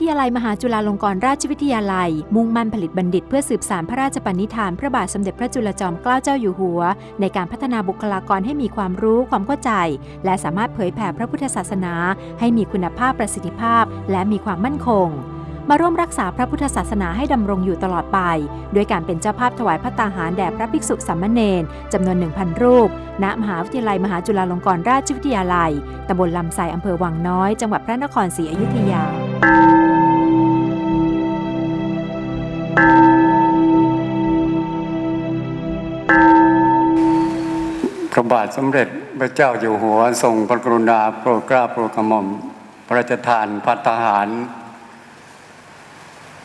ทยาลัยมหาจุฬาลงกรณราชวิทยาลัย มุ่งมั่นผลิตบัณฑิตเพื่อสืบสานพระราชปณิธาน พระบาทสมเด็จพระจุลจอมเกล้าเจ้าอยู่หัว ในการพัฒนาบุคลากรให้มีความรู้ความเข้าใจ และสามารถเผยแผ่พระพุทธศาสนา ให้มีคุณภาพประสิทธิภาพ และมีความมั่นคงมาร่วมรักษาพระพุทธศาสนาให้ดำรงอยู่ตลอดไป ด้วยการเป็นเจ้าภาพถวายพระตาหารแด่พระภิกษุสามเณรจำนวน 1,000 รูป ณ มหาวิทยาลัยมหาจุฬาลงกรณราชวิทยาลัย ตำบลลำไทรอำเภอวังน้อย จังหวัดพระนครศรีอยุธยา พระบาทสมเด็จพระเจ้าอยู่หัวทรงพระกรุณาโปรดเกล้าโปรดกระหม่อมพระราชทานพัฒหาร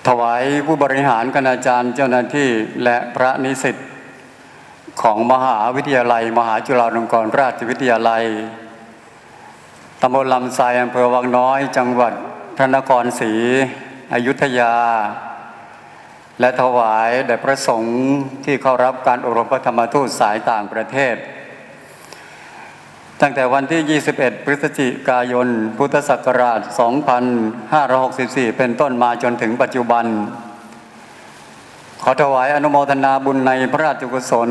ถวายผู้บริหารคณาจารย์เจ้าหน้าที่และพระนิสิตของมหาวิทยาลัย มหาจุฬาลงกรณราชวิทยาลัยตำบลลำไทรอำเภอวังน้อย จังหวัดพระนครศรีอยุธยา และถวายแด่พระสงฆ์ที่เข้ารับการอบรมพระธรรมทูตสายต่างประเทศ ตั้งแต่วันที่ 21 พฤศจิกายน พุทธศักราช 2564 เป็นต้นมาจนถึงปัจจุบัน ขอถวายอนุโมทนาบุญในพระราชกุศล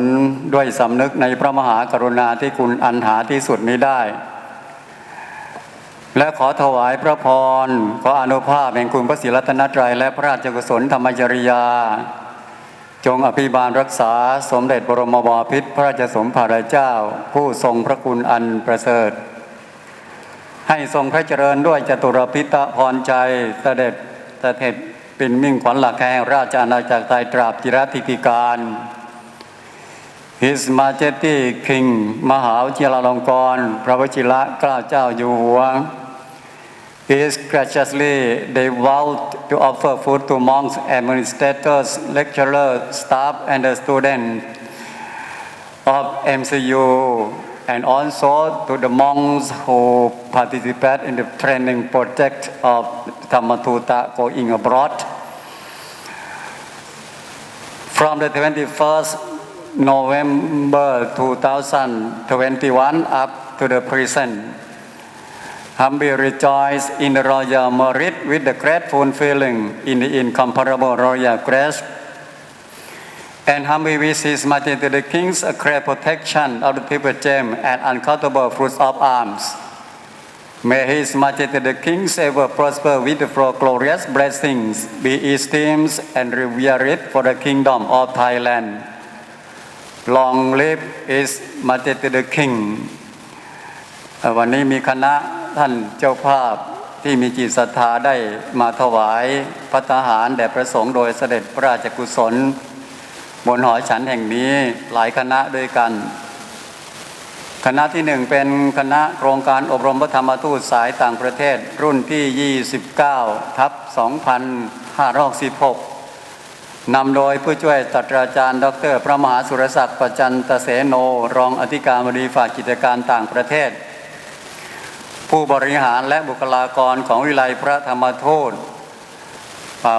ด้วยสำนึกในพระมหากรุณาที่คุณอันหาที่สุดนี้ได้ และขอถวายพระพร ขออนุภาพแห่งคุณพระศรีรัตนตรัยและพระราชกุศลธรรมจริยา จงอภิบาลรักษาสมเด็จบรมบพิตรพระราชสมภารเจ้า ผู้ทรงพระคุณอันประเสริฐ ให้ทรงพระเจริญด้วยจตุรพิตพรใจเสด็จเสด็จเป็นมิ่งขวัญหลักแห่งราชอาณาจักรไทยตราบจิรธิติการ His Majesty King มหาวิทยาลงกร พระวชิระเกล้าเจ้าอยู่หัว is graciously they vowed to offer food to monks, administrators, lecturers, staff, and students of MCU, and also to the monks who participate in the training project of Dhammatutta going abroad. From the 21st November 2021 up to the present, Humbly rejoice in the royal merit with the grateful feeling in the incomparable royal grace. And humbly wish His Majesty the King's great protection of the people gem and uncountable fruits of arms. May His Majesty the King's ever prosper with the flow glorious blessings, be esteemed and revered for the kingdom of Thailand. Long live His Majesty the King. เอ่อวันนี้มีคณะ ท่านเจ้าภาพที่มีจิตศรัทธาได้มาถวายพัตตาหารแด่พระสงฆ์โดยเสด็จพระราชกุศล บนหอฉันแห่งนี้หลายคณะด้วยกัน คณะที่หนึ่งเป็นคณะโครงการอบรมพระธรรมทูตสายต่างประเทศรุ่นที่ 29 ทับ 2516 นำโดยผู้ช่วยศาสตราจารย์ ดร พระมหาสุรศักดิ์ประจันตเสโน รองอธิการบดีฝ่ายกิจการต่างประเทศ ผู้บริหารและบุคลากรของวิไลยพระธรรมทูต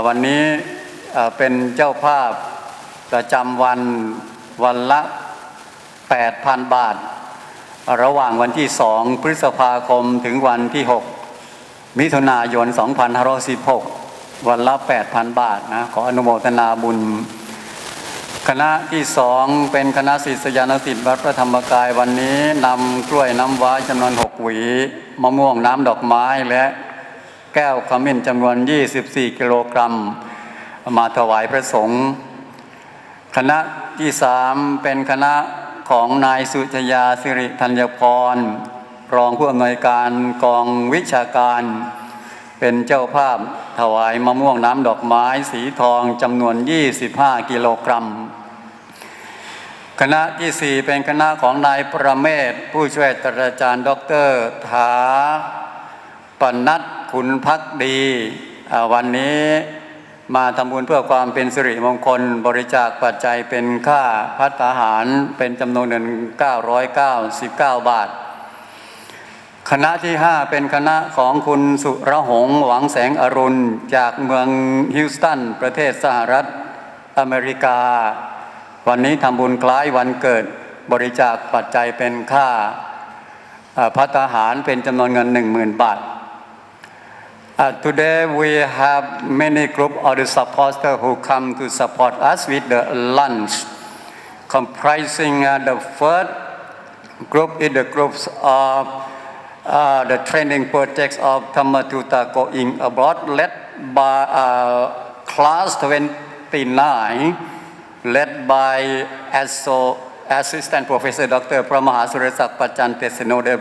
วันนี้เป็นเจ้าภาพประจำวันวันละ 8,000 บาท ระหว่างวันที่ 2 พฤษภาคมถึงวันที่ 6 มิถุนายน 2516 วันละ 8,000 บาทนะขออนุโมทนาบุญ คณะที่สองเป็นคณะศิษยานุศิษย์วัดพระธรรมกายวันนี้นำกล้วยน้ำว้าจำนวน 6หวีมะม่วงน้ำดอกไม้และแก้วขมิ้นจำนวน 24 กิโลกรัม มาถวายพระสงฆ์คณะที่สามเป็นคณะของนายสุชยาสิริธัญพร รองผู้อำนวยการกองวิชาการ เป็นเจ้าภาพถวายมะม่วงน้ำดอกไม้สีทองจำนวน 25 กิโลกรัม คณะที่สี่เป็นคณะของนายประเมศ ผู้ช่วยตราจารย์ ดรถาปนัดขุนพักดี วันนี้มาทำบุญเพื่อความเป็นสิริมงคล บริจาคปัจจัยเป็นค่าพัฒหารเป็นจำนวนเงิน 999 บาท คณะที่ 5 เป็นคณะของคุณสุระหงหวังแสงอรุณ จากเมืองฮิวสตัน ประเทศสหรัฐอเมริกา วันนี้ทำบุญคล้ายวันเกิดบริจาคปัจจัยเป็นค่าพัตตาหารเป็นจำนวนเงิน 10,000 บาท Uh, today we have many group of the supporters who come to support us with the lunch, comprising uh, the first group is the groups of uh, the training projects of Tamatuta going abroad, led by uh, class 29, led by ASO, Assistant Professor Dr. Pramaha Surasak Pachantesino, the,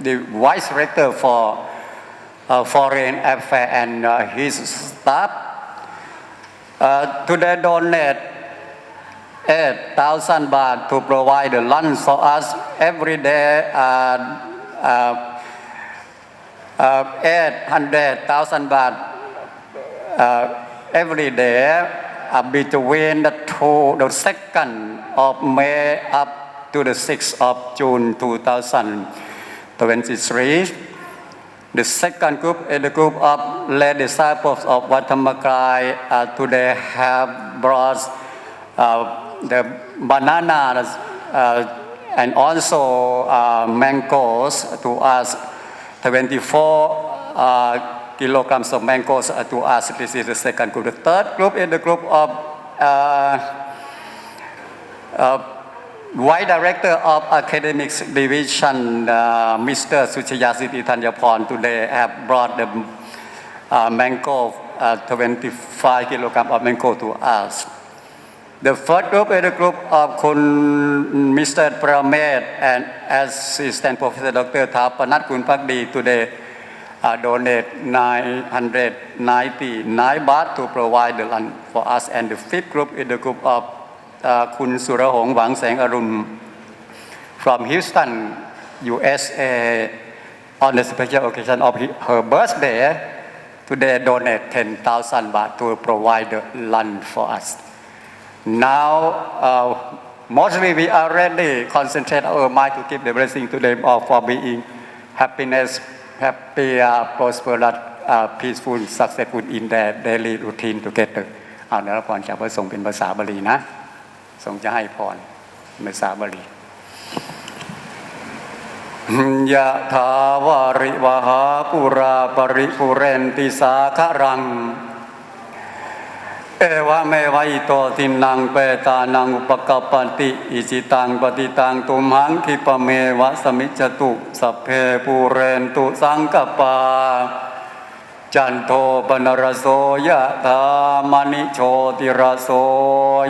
the Vice Rector for uh, Foreign Affairs and uh, his staff. Uh, today donate 8,000 baht to provide lunch for us every day. Uh, uh, 800,000 baht uh, every day uh, between the two, the second of May up to the 6th of June 2023. The second group is the group of lay disciples of Watamakai uh, today have brought uh, the bananas uh, and also uh, mangoes to us, 24 uh, kilograms of mangoes uh, to us. This is the second group. The third group is the group of uh, uh, Vice Director of Academics Division, uh, Mr. Suchaya Siti Thanyapon, today have brought the uh, mango, uh, 25 kilogram of mango to us. The first group is the group of Kun Mr. Pramed and Assistant Professor Dr. Thapanat Kunpakdi today uh, donate 999 baht to provide the lunch for us. And the fifth group is the group of uh, Kun Surahong Wang Seng Arun from Houston, USA, on the special occasion of her birthday. Today donate 10,000 baht to provide the lunch for us. Now, uh, mostly we already concentrate our mind to give the blessing to them all for being happiness, happy, uh, prosperous, uh, peaceful, successful in their daily routine together. เอาเนื้อพรจากพระสงฆ์เป็นภาษาบาลีนะ ทรงจะให้พรภาษาบาลียะถาวาริวหาปุราปริปุเรนติสาครัง เอวะเมวะอิโตทินังเปตานังอุปกปปติอิจิตังปฏิตังตุมหังคิปะเมวะสมิจจตุสัพเพปูเรนตุสังกปา จันโทปนรโสยะธามณิโชติรโส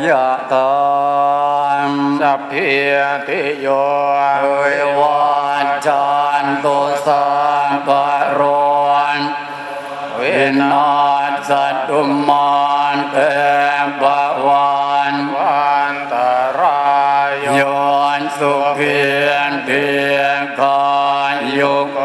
ยะธามสัพพิติโยเอยวาจันตุสังกโรนวิวินานาศสัตตุมา นเตบวานวันตรายโยนสุเพียนเพียงคานยุก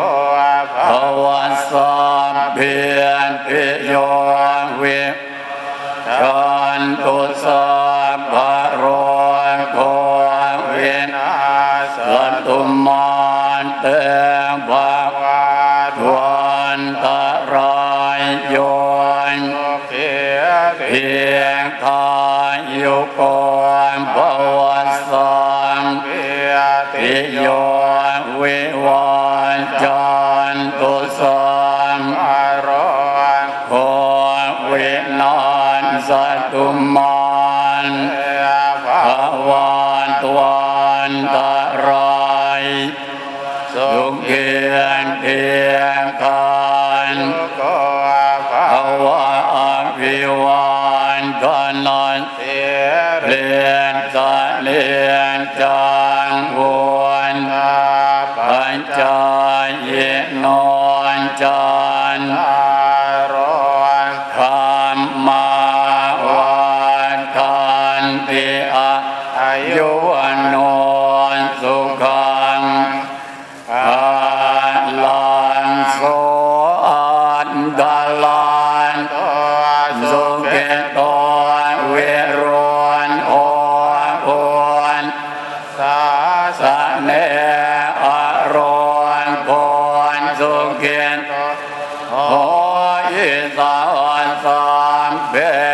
ายยุก ลียนกะเลียนจังวนนาปัญจายนอนจันอารอนธรรมาวันทันติอายุวันโน สาวสามเป็น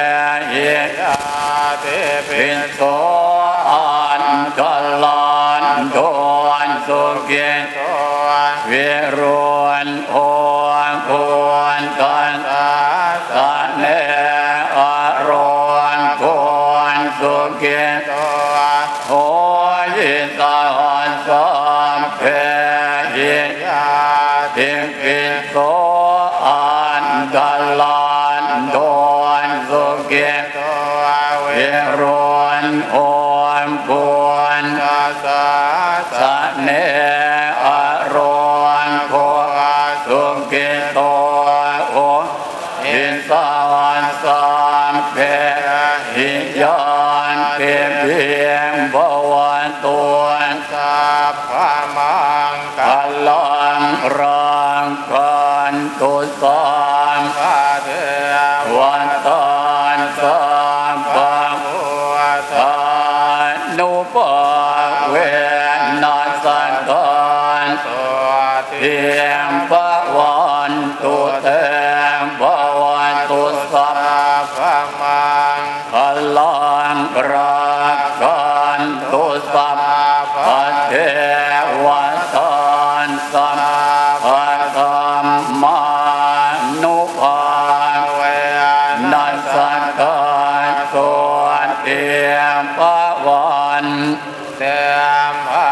ตุสามปะเทวันตอนสามปังตอนุปเวนัสสันตอนตัวเทียม พระวันเตมภะ